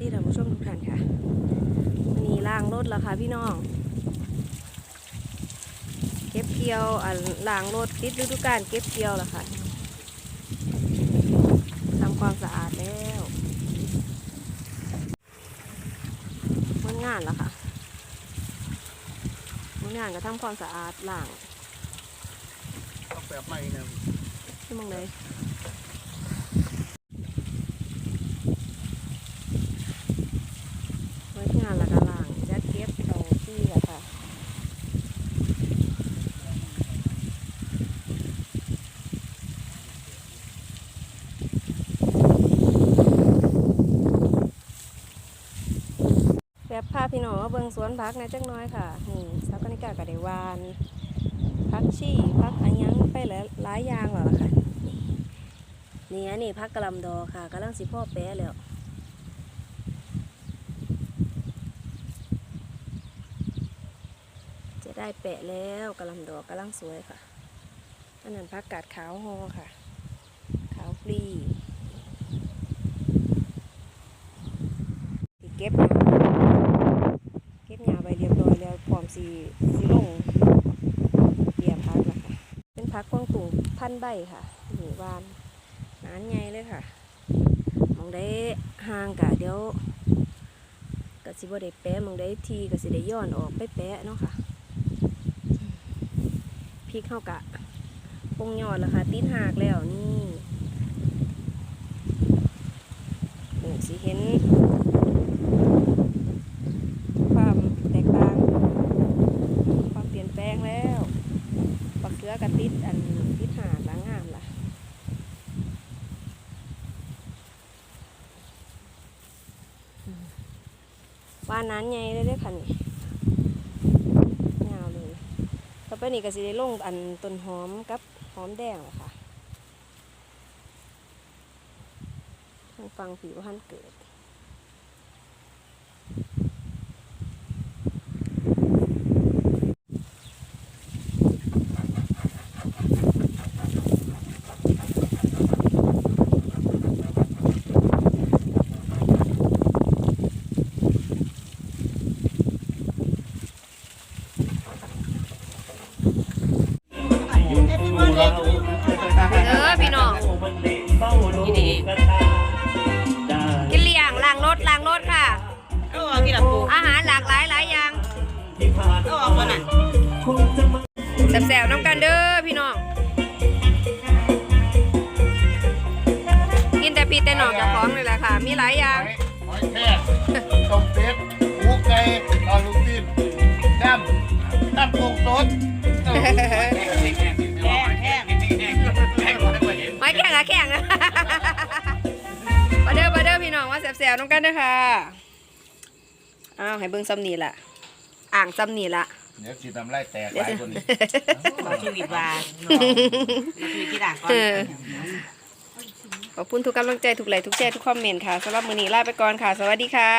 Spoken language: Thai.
ดีท่านผู้ชมทุกท่านค่ะวันนี้ล่างรถแล้วค่ะพี่น้อง เก็บเกี่ยวอ่าล่างรถปิดฤดูกาลเก็บเกี่ยวแล้วค่ะทำความสะอาดแล้วมันงานแล้วค่ะมันงานก็ทำความสะอาดล่างต้องแบบใหม่นะที่มึงเลย พี่น้องมาเบิ่งสวนพักในอยจักหน้อยค่ะนี่สักกนิกากระเดวานพักชี่พักอันยังไปหลายหลายอย่างแล้วล่ะค่ะนี่อันนี้พักกระลำดอค่ะกำลังสิพ่อแปะแล้วจะได้แปะแล้วกระลำดอกกำลังสวยค่ะอันนั้นพักกาดขาวฮอค่ะ ขาวฟรีสิเก็บ สีสีลงเบียพักแล้วค่ะเป็นพักกวางตุงพันใบค่ะหนีวานนานใหญ่เลยค่ะมองได้ห่างกะเดี๋ยวกะสิบ่ได้แปะมองได้ทีกะสิได้ย้อนออกไปแปะเนาะค่ะพริกเข้ากะปงยอดแล้วค่ะติดหากแล้วนี่เดี๋ยวสิเห็น ความแตกต่าง ความเปลี่ยนแปลงแล้วปักเกลือกระติดอันติดหาดล้างงามล่ะอืม ว่านนั้นไงได้ด้วยค่ะนี่ยาวเลยต่อไปนี่ก็สิได้ลงอันต้นหอมกับหอมแดงเหละค่ะทางฟังผิวหันเกิด เอาออกกี่ละปูอาหารหลากหลายหลายอย่างเอาออกก่อนน่ะแซ่บๆน้ำกันเด้อพี่น้อง กินแต่ปีแต่หนอกจากของเลยแหละค่ะ มีหลายอย่างหอยแครงต้มเป็ดหมูไก่ปลาลูกชิ้นย่ำน้ำปรุงสดแห้งแห้งไม่แข่งอะแข่งอะมาเด้อมาเด้อพี่น้องมาแซ่บๆน้ำกันเด้อค่ะ อ้าวให้เบิ่งซ้ำนี่ล่ะ อ่างซ้ำนี่ล่ะ เดี๋ยวกินน้ำลายแตกหลายคนนี้ขอชีวิตวานชีวิตที่ด่างก่อนเออขอบคุณทุกกำลังใจทุกไลค์ทุกแชร์ทุกคอมเมนต์ค่ะสำหรับมือนี้ลาไปก่อนค่ะ สวัสดีค่ะ